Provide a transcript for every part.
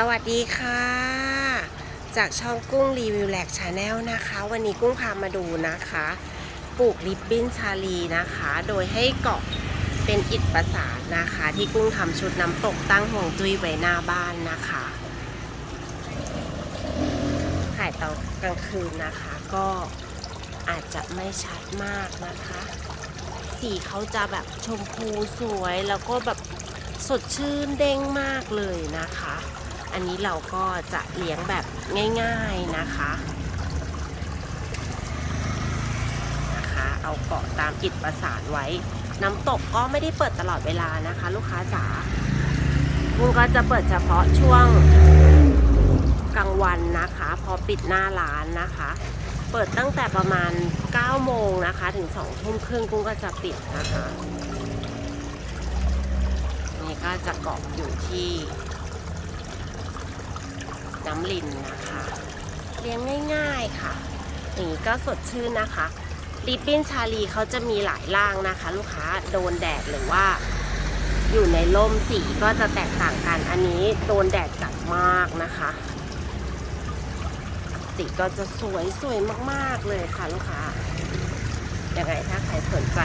สวัสดีค่ะ จากช่องกุ้งรีวิวแลกชาแนลนะคะ วันนี้กุ้งพามาดูนะคะปลูกริบบิ้นชาลีนะคะ โดยให้เกาะเป็นอิฐประสานนะคะ ที่กุ้งทำชุดน้ำตกตั้งห่วงจุ้ยไว้หน้าบ้านนะคะถ่ายตอนกลางคืนนะคะก็อาจจะไม่ชัดมากนะคะ สีเขาจะแบบชมพูสวยแล้วก็แบบสดชื่นเด้งมากเลยนะคะ อันนี้เราก็จะเลี้ยงแบบง่าย ๆนะคะนะคะ เอาเกาะตามอิฐประสานไว้ น้ำตกก็ไม่ได้เปิดตลอดเวลานะคะ ลูกค้าจ๋าคุณก็จะเปิดเฉพาะช่วงกลางวันนะคะ พอปิดหน้าร้านนะคะ เปิดตั้งแต่ประมาณ 9 โมงนะคะ ถึง 2 ทุ่มครึ่งกุ้งก็จะปิดนะคะ นี่ก็จะเกาะอยู่ที่ น้ำลินนะคะ เลี้ยงง่ายๆค่ะอย่างนี้ก็สดชื่นนะคะริบบิ้นชาลีเขาจะมีหลายร่างนะคะ ลูกค้าโดนแดดหรือว่า อยู่ในร่มสีก็จะแตกต่างกันอันนี้โดนแดดจัดมากนะคะ สีก็จะสวยสวยมากๆเลยค่ะลูกค้ายังไงถ้าใครสนใจ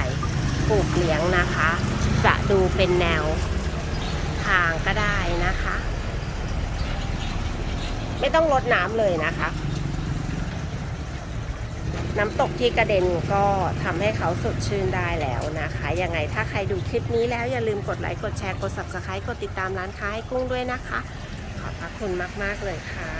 ปลูกเลี้ยงนะคะ จะดูเป็นแนวทางก็ได้นะคะ ไม่ต้องลดน้ำเลยนะคะ น้ำตกที่กระเด็นก็ทำให้เขาสดชื่นได้แล้วนะคะ ยังไงถ้าใครดูคลิปนี้แล้วอย่าลืมกดไลค์กดแชร์กด subscribe กดติดตามร้านค้าให้กุ้งด้วยนะคะ ขอบพระคุณมาก ๆ เลยค่ะ